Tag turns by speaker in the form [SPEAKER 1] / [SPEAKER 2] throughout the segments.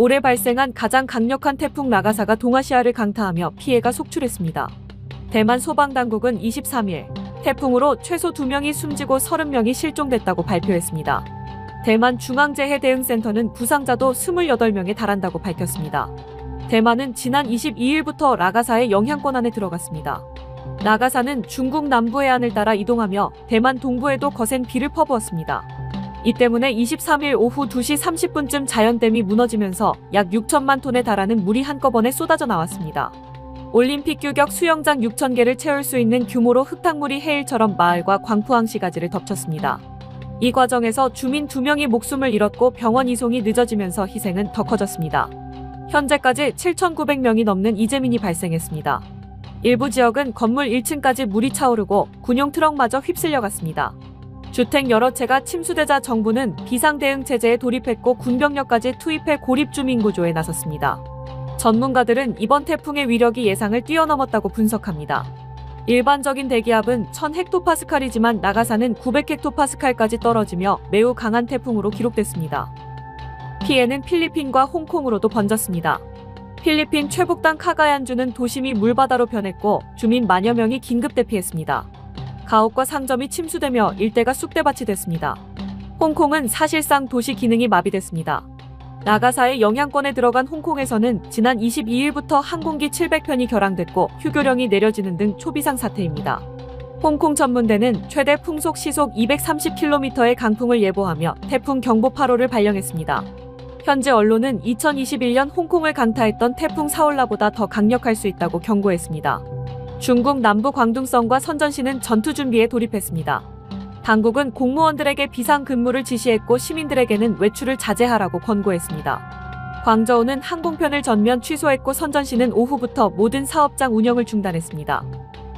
[SPEAKER 1] 올해 발생한 가장 강력한 태풍 나가사가 동아시아를 강타하며 피해가 속출했습니다. 대만 소방당국은 23일 태풍으로 최소 2명이 숨지고 30명이 실종됐다고 발표했습니다. 대만 중앙재해대응센터는 부상자도 28명에 달한다고 밝혔습니다. 대만은 지난 22일부터 라가사의 영향권 안에 들어갔습니다. 나가사는 중국 남부 해안을 따라 이동하며 대만 동부에도 거센 비를 퍼부었습니다. 이 때문에 23일 오후 2시 30분쯤 자연댐이 무너지면서 약 6천만 톤에 달하는 물이 한꺼번에 쏟아져 나왔습니다. 올림픽 규격 수영장 6천 개를 채울 수 있는 규모로 흙탕물이 해일처럼 마을과 광푸항시 가지를 덮쳤습니다. 이 과정에서 주민 2명이 목숨을 잃었고 병원 이송이 늦어지면서 희생은 더 커졌습니다. 현재까지 7,900명이 넘는 이재민이 발생했습니다. 일부 지역은 건물 1층까지 물이 차오르고 군용 트럭마저 휩쓸려갔습니다. 주택 여러 채가 침수되자 정부는 비상대응 체제에 돌입했고 군병력까지 투입해 고립 주민 구조에 나섰습니다. 전문가들은 이번 태풍의 위력이 예상을 뛰어넘었다고 분석합니다. 일반적인 대기압은 1000헥토파스칼이지만 나가사는 900헥토파스칼까지 떨어지며 매우 강한 태풍으로 기록됐습니다. 피해는 필리핀과 홍콩으로도 번졌습니다. 필리핀 최북단 카가얀주는 도심이 물바다로 변했고 주민 만여 명이 긴급 대피했습니다. 가옥과 상점이 침수되며 일대가 쑥대밭이 됐습니다. 홍콩은 사실상 도시 기능이 마비됐습니다. 나가사의 영향권에 들어간 홍콩에서는 지난 22일부터 항공기 700편이 결항됐고 휴교령이 내려지는 등 초비상 사태입니다. 홍콩 전문대는 최대 풍속 시속 230km의 강풍을 예보하며 태풍 경보 8호를 발령했습니다. 현재 언론은 2021년 홍콩을 강타했던 태풍 사올라보다 더 강력할 수 있다고 경고했습니다. 중국 남부 광둥성과 선전시는 전투 준비에 돌입했습니다. 당국은 공무원들에게 비상 근무를 지시했고 시민들에게는 외출을 자제하라고 권고했습니다. 광저우는 항공편을 전면 취소했고 선전시는 오후부터 모든 사업장 운영을 중단했습니다.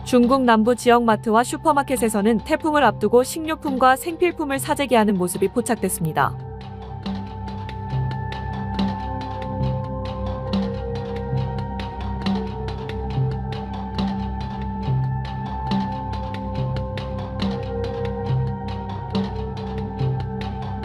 [SPEAKER 1] 중국 남부 지역 마트와 슈퍼마켓에서는 태풍을 앞두고 식료품과 생필품을 사재기하는 모습이 포착됐습니다.